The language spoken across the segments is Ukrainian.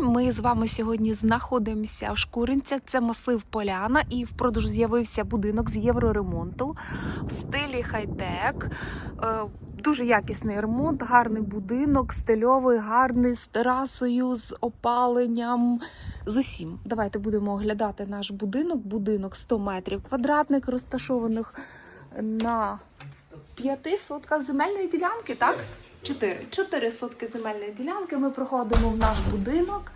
Ми з вами сьогодні знаходимося в Шкуринцях. Це масив Поляна, і в продажу з'явився будинок з євроремонту в стилі хай-тек. Е, Дуже якісний ремонт, гарний будинок, стильовий, гарний з терасою, з опаленням, з усім. Давайте будемо оглядати наш будинок. Будинок 100 метрів квадратних, розташованих на п'яти сотках земельної ділянки, так? Чотири. Чотири сотки земельної ділянки. Ми проходимо в наш будинок.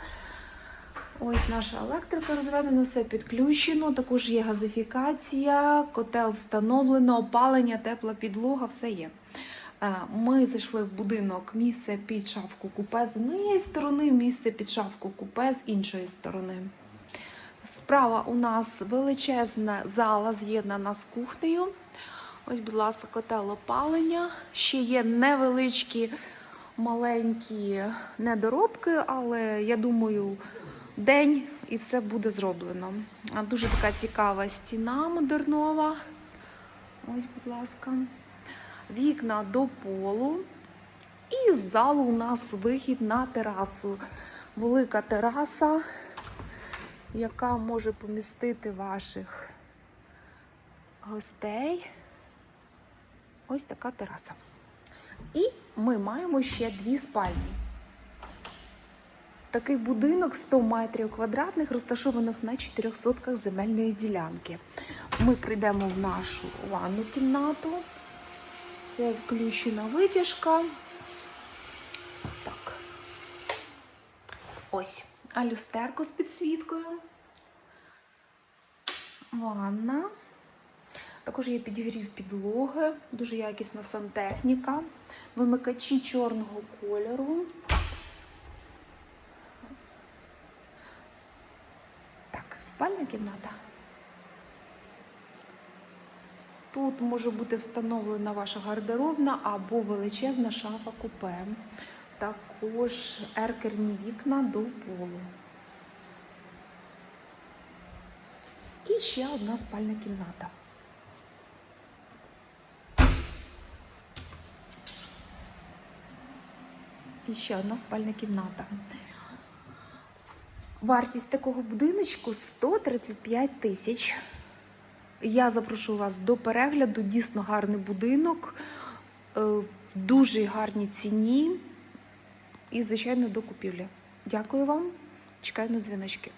Ось наша електрика розведена, все підключено. Також є газифікація, котел встановлено, опалення, тепла підлога, все є. Е, Ми зайшли в будинок, місце під шафку купе з однієї сторони, місце під шафку купе з іншої сторони. Справа у нас величезна зала з'єднана з кухнею. Ось, будь ласка, котел опалення. Ще є невеличкі маленькі недоробки, але я думаю, день і все буде зроблено. Дуже така цікава стіна модернова. Ось, будь ласка. Вікна до полу. І з залу у нас вихід на терасу. Велика тераса, яка може помістити ваших гостей. Ось така тераса. І ми маємо ще дві спальні. Такий будинок 100 метрів квадратних, розташованих на 4 сотках земельної ділянки. Ми прийдемо в нашу ванну кімнату. Це включена витяжка. Так. Ось. А люстерко з підсвіткою. Ванна. Також є підігрів підлоги, дуже якісна сантехніка, вимикачі чорного кольору. Так, спальна кімната. Тут може бути встановлена ваша гардеробна або величезна шафа купе. Також еркерні вікна до полу. І ще одна спальна кімната. І ще одна спальна кімната. Вартість такого будиночку 135 тисяч. Я запрошую вас до перегляду. Дійсно гарний будинок, е, в дуже гарній ціні і, звичайно, до купівлі. Дякую вам. Чекаю на дзвіночки.